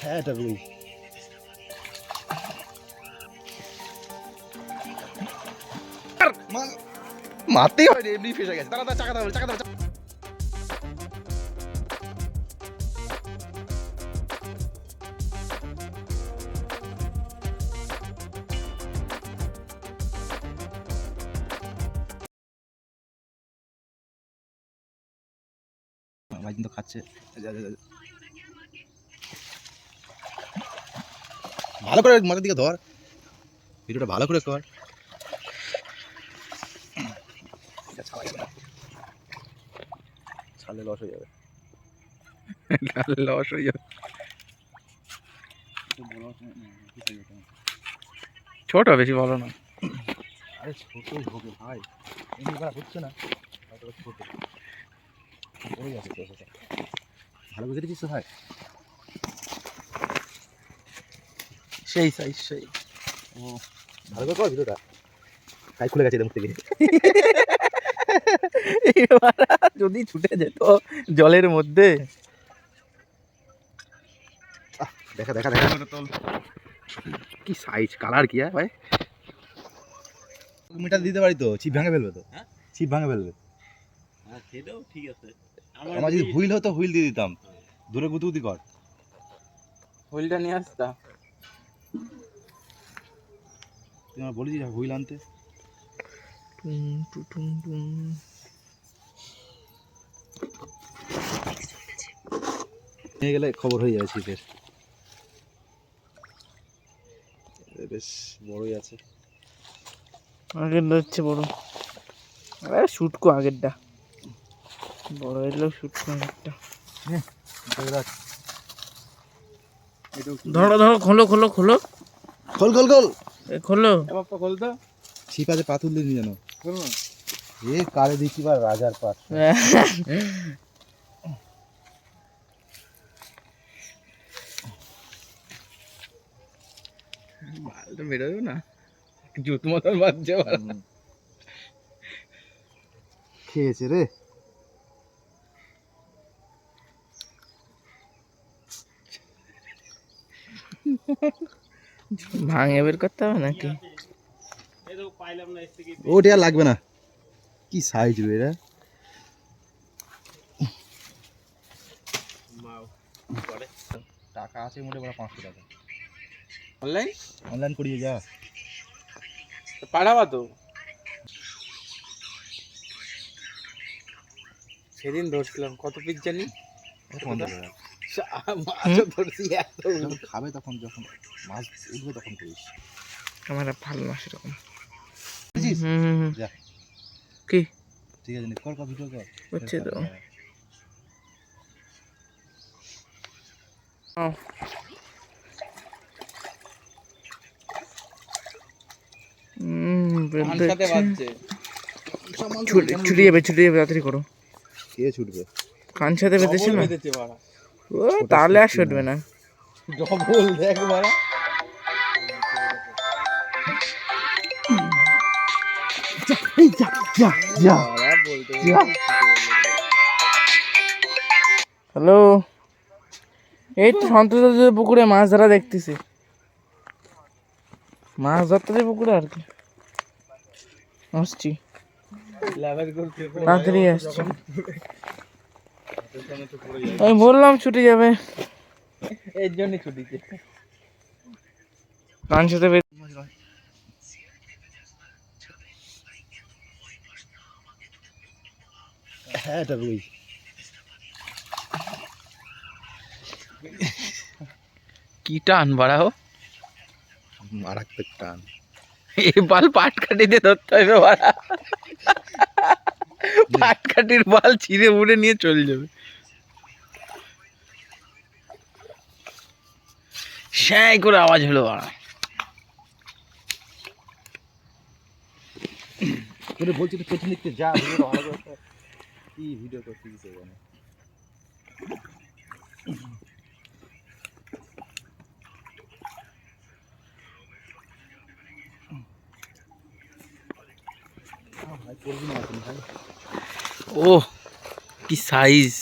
হ্যাঁ এটা রুই মারতেই হয় রে, এমনি ফেসে গেছে। দাঁড়া চাকা দাঁড়া চাকা দাঁড়া ভাই কিন্তু খাচ্ছে যা, যা, যা। ভালো করে মাথার দিকে ধর। ভিডিওটা ভালো করে কর। ছাড়লে লস হয়ে যাবে। লস হয়ে যাবে। ছোট বেশি বলো না। আরে ছোটই হবে ভাই। এমনি করা হচ্ছে না। ছোট। ভালো বুঝে দিচ্ছিস ভাই? সেই সাইজ সেই। ও ভালো করে কর ভিডিওটা তাই খুলে গেছে মুখ থেকে। যদি ছুটে যেত জলের মধ্যে। দেখা দেখা দেখা। কি সাইজ কালার কি হ্যাঁ ভাই? মিটার দিতে পারি তো? ছিপ ভাঙে ফেলবে তো? হ্যাঁ? ছিপ ভাঙে ফেলবে। হ্যাঁ সেটাও ঠিক আছে। আমার যদি হুইল হতো হুইল দিয়ে দিতাম। দূরে গুতুগুতি কর। হুইলটা নিয়ে আসতাম তুই আমার বলেছিস হুইল আনতে। টুম টু টুম টুম নিয়ে গেলে খবর হয়ে যাবে এ বেশ বড়ই আছে। আগেরটা হচ্ছে বড়। আরে শুটকো আগেরটা। বড় এলো শুটকো আগেরটা। ধরো ধরো খোলো খোলো খোলো। খোল খোল খোল। এ খোলো। বাপ্পা খোল তো। ছিপ আছে পাতুল দিয়ে জানো এ কালে দিচ্ছি বা রাজার পাট বালটা বেরোবে না। জুত মতন বাজছে খেয়েছে রে। ভাঙে বের করতে হবে নাকি? এই পাইলাম না ওটা আর লাগবে না। কি সাইজ রে এরা টাকা আছে মোটে বড় পাঁচশো টাকা। অনলাইন অনলাইন করিয়ে যা। পাঠাবা তো। সেদিন ধরছিলাম কত পিস জানি? পনেরো খাবে তখন যখন মাছ উঠবে তখন করিস। আমার ভালো না সেরকম। কি? ঠিক আছে কর কর ভিডিও কর হচ্ছে তো। দেখছে। ছুটে ছুটে যাবে ছুটে যাবে তাড়াতাড়ি করো। কে ছুটবে? কান সাথে বেঁধেছে না? ও তাহলে আর ছুটবে না। ডবল দেখ যা হ্যালো? এই তো সন্তোষ পুকুরে মাছ ধরা দেখতেছি। মাছ ধরতে যে পুকুরে আর কি। আসছি। তাড়াতাড়ি আসছি। আমি বললাম ছুটে যাবে। এর জন্য ছুটিছে কান সাথে হ্যাঁ এটা কি টান বাড়াও মারাত্মক টান। এই বাল পাট কাটিতে ধরতে হবে বাড়া। পাট কাটির বাল ছিঁড়ে উড়ে নিয়ে চলে যাবে। শ্যাই করে আওয়াজ হলো বলছি তো পেছন দিকতে যা ভিডিওটা ভালো করে কি ভিডিও করছিস এখানে ও কি সাইজ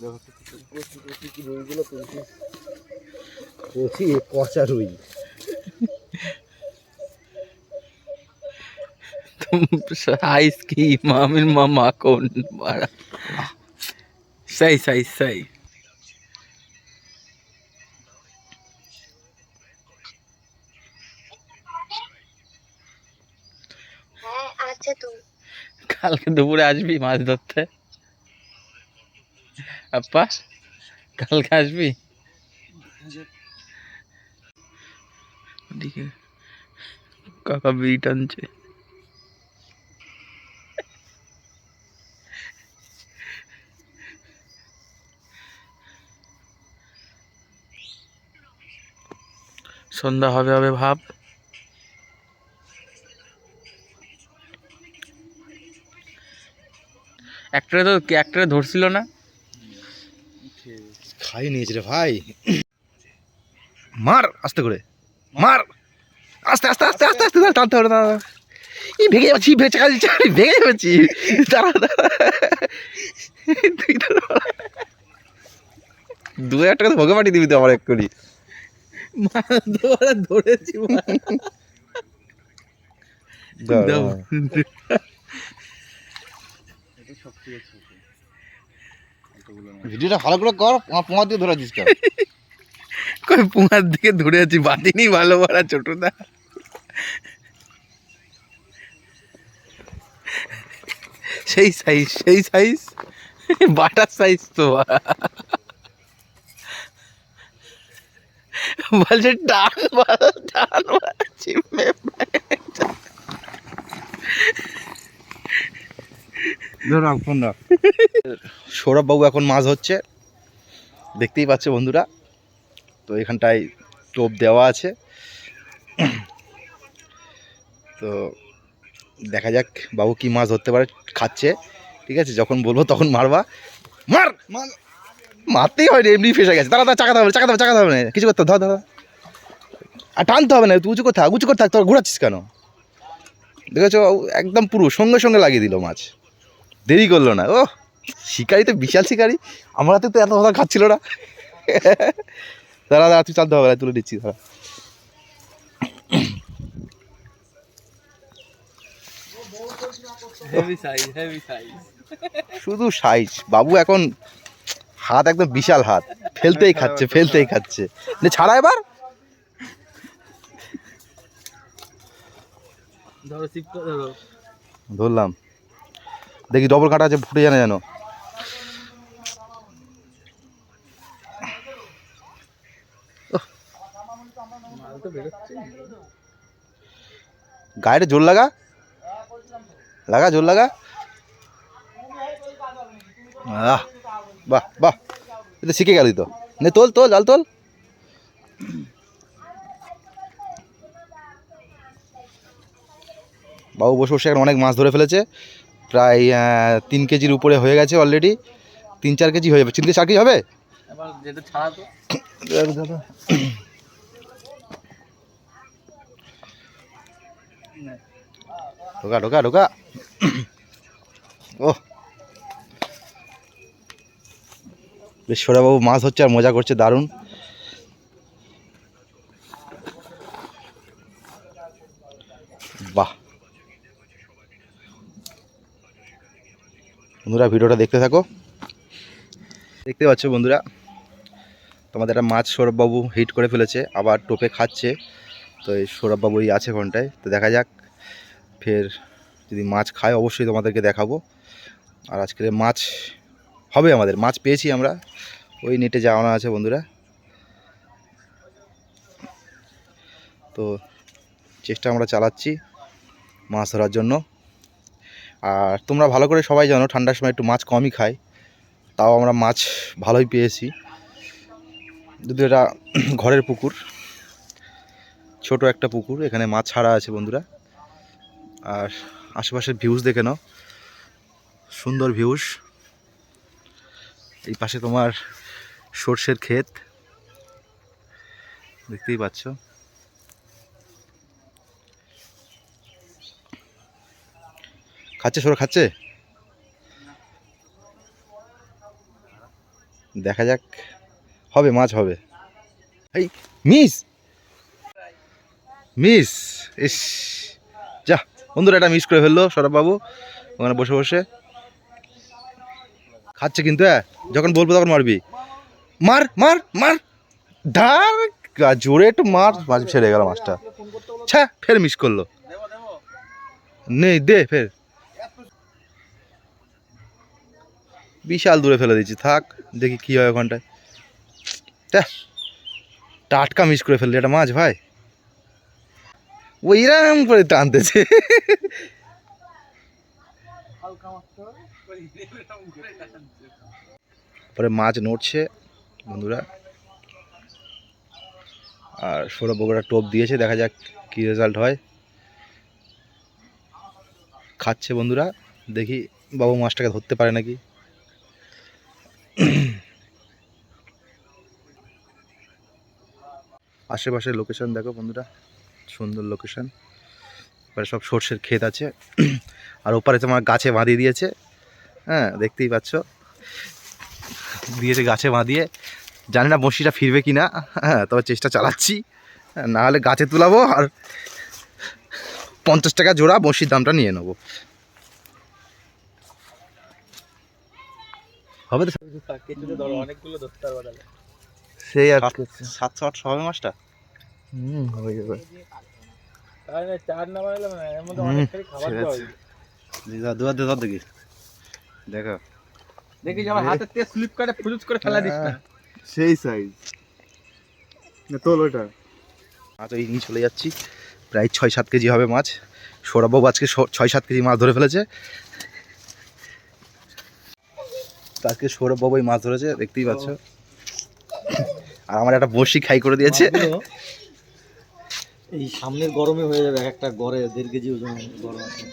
দেখো রুইগুলো তুলছিস কচি কচা রুই तुम साइज की मामिल मामा कौन बड़ा सही सही सही হ্যাঁ আছে তো কালকে দুপুরে আসবি মাছ ধরতে আপ্পা কালকে আসবি ওদিকে কাকা বিড়ি টানছে। সন্ধ্যা হবে হবে ভাব। একটারে তো একটারে ধরছিল না। খাই নিয়েছে রে ভাই। মার আস্তে করে। মার। আস্তে আস্তে আস্তে আস্তে আস্তে টানতে হবে না এই ভেঙে যাচ্ছি ভেঙে চাকা দিচ্ছি আরে ভেঙে যাচ্ছি। দাঁড়া দাঁড়া। তুই দু হাজার টাকা তো ভোগে পাঠিয়ে দিবি তো আমার এক্ষুনি। ধরেছি দাঁড়া। ভিডিওটা ভালো করে কর আমার ধরে কই পুঙার দিকে ধরে আছি ভালো বড়া ছোটদা। সেই সাইজ সেই সাইজ বাটার সাইজ তো। বলছে বল টান চিমে সৌরভবাবু এখন মাছ হচ্ছে দেখতেই পাচ্ছে বন্ধুরা। তো এখানটায় টোপ দেওয়া আছে। তো দেখা যাক বাবু কি মাছ ধরতে পারে, খাচ্ছে, ঠিক আছে? যখন বলব তখন মারবা। মার! মার! মারতেই হয়নি, এমনি ফেসে গেছে। দাঁড়া দাঁড়া চাকাতে হবে চাকাতে হবে চাকাতে হবে না কিছু করতে ধর ধর। আর টানতে হবে না, তুই উঁচু করে থাক, উঁচু করতে থাক, তোর ঘোরাচ্ছিস কেন? দেখেছ একদম পুরো, সঙ্গে সঙ্গে লাগিয়ে দিল মাছ। দেরি করল না। ও শিকারি তো বিশাল শিকারি। আমার হাতে তো এত কথা খাচ্ছিল না। দাঁড়া দাঁড়া, তুই চালতে হবে তুলে দিচ্ছি, দাঁড়া। হেভি সাইজ হেভি সাইজ শুধু সাইজ বাবু এখন হাত একদম বিশাল হাত। ফেলতেই খাচ্ছে ফেলতেই খাচ্ছে। নে ছাড়া এবার। ধরো ধরলাম। দেখি ডবল কাটা আছে ফুটে জানে তো গায়ে জোর লাগা? লাগা জোর লাগা? আহ বাহ বাহ। এটা শিখে গেলি তো। নে তোল তোল জাল তোল। বাবু বসে বসে এখন অনেক মাছ ধরে ফেলেছে। প্রায় তিন কেজির উপরে হয়ে গেছে অলরেডি তিন চার কেজি হয়ে যাবে। তিন থেকে চার কেজি হবে যেটা ছাড়া তো ঢোকা ঢোকা ঢোকা ও বেশ বাবু মাছ হচ্ছে আর মজা করছে, দারুণ। বাহ। বন্ধুরা, ভিডিওটা দেখতে থাকো। দেখতে পাচ্ছ বন্ধুরা, তোমাদের একটা মাছ সৌরভবাবু হিট করে ফেলেছে, আবার টোপে খাচ্ছে। তো এই সৌরভবাবুই আছে ঘন্টায়। তো দেখা যাক ফের যদি মাছ খায় অবশ্যই তোমাদেরকে দেখাবো। আর আজকের মাছ হবে আমাদের, মাছ পেয়েছি আমরা। ওই নেটে যাওয়ানো আছে বন্ধুরা। তো চেষ্টা আমরা চালাচ্ছি মাছ ধরার জন্য। আর তোমরা ভালো করে সবাই জানো, ঠান্ডার সময় একটু মাছ কমই খায় তাও আমরা মাছ ভালোই পেয়েছি। যদি এটা ঘরের পুকুর, ছোট একটা পুকুর, এখানে মাছ ছাড়া আছে বন্ধুরা। আর আশেপাশের ভিউজ দেখে নাও। সুন্দর ভিউজ এই পাশে তোমার সর্ষের ক্ষেত। দেখতেই পাচ্ছ। খাচ্ছে সর, খাচ্ছে? দেখা যাক। হবে, মাছ হবে। এই, মিস! মিস! ইস! বন্ধুরা, এটা মিস করে ফেলল সৌরভবাবু। ওখানে বসে বসে। খাচ্ছে কিন্তু হ্যাঁ? যখন বলব তখন মারবি। মার মার মার! ধার! জোরে একটু মার। মাছ ছেড়ে গেল মাছটা। ছ্যা ফের মিস করল। নেই, দে, ফের। বিশাল দূরে ফেলে দিচ্ছি থাক, দেখি কি হয় ওখানটায়। টাটকা মিস করে ফেললি, এটা মাছ ভাই। ওইরাম করে টানতেছে। পরে মাছ নড়ছে, বন্ধুরা। আর সৌরভ বগুড়া টোপ দিয়েছে, দেখা যাক কি রেজাল্ট হয়। খাচ্ছে বন্ধুরা, দেখি বাবু মাছটাকে ধরতে পারে নাকি। আশেপাশের লোকেশন দেখো বন্ধুরা। সুন্দর লোকেশন এবারে সব সর্ষের ক্ষেত আছে। আর ওপারে তোমার গাছে বাঁধিয়ে দিয়েছে। হ্যাঁ দেখতেই পাচ্ছ। দিয়েছে গাছে বাঁধিয়ে। জানি না বঁশিটা ফিরবে কি না হ্যাঁ তবে চেষ্টা চালাচ্ছি। হ্যাঁ, না হলে গাছে তুলাবো আর পঞ্চাশ টাকা জোড়া বঁশির দামটা নিয়ে নেব। হবে তো? সেই আর সাতশো আটশো হবে মাছটা হুম হয়ে যাবে। দেখি। আমার হাতের স্লিপ করে করে ফেলা দিস সেই সাইজ তোল ওটা। মাছ ওই নিয়ে চলে যাচ্ছি। প্রায় ছয় সাত কেজি হবে মাছ। সৌরভবাবু আজকে ছয় সাত কেজি মাছ ধরে ফেলেছে। আজকে সৌরভবাবু মাছ ধরেছে দেখতেই পাচ্ছ। আর আমার একটা বড়শি খাই করে দিয়েছে। এই সামনের গরমে হয়ে যাবে এক একটা গড়ে দেড় কেজি ওজন গরম আছে।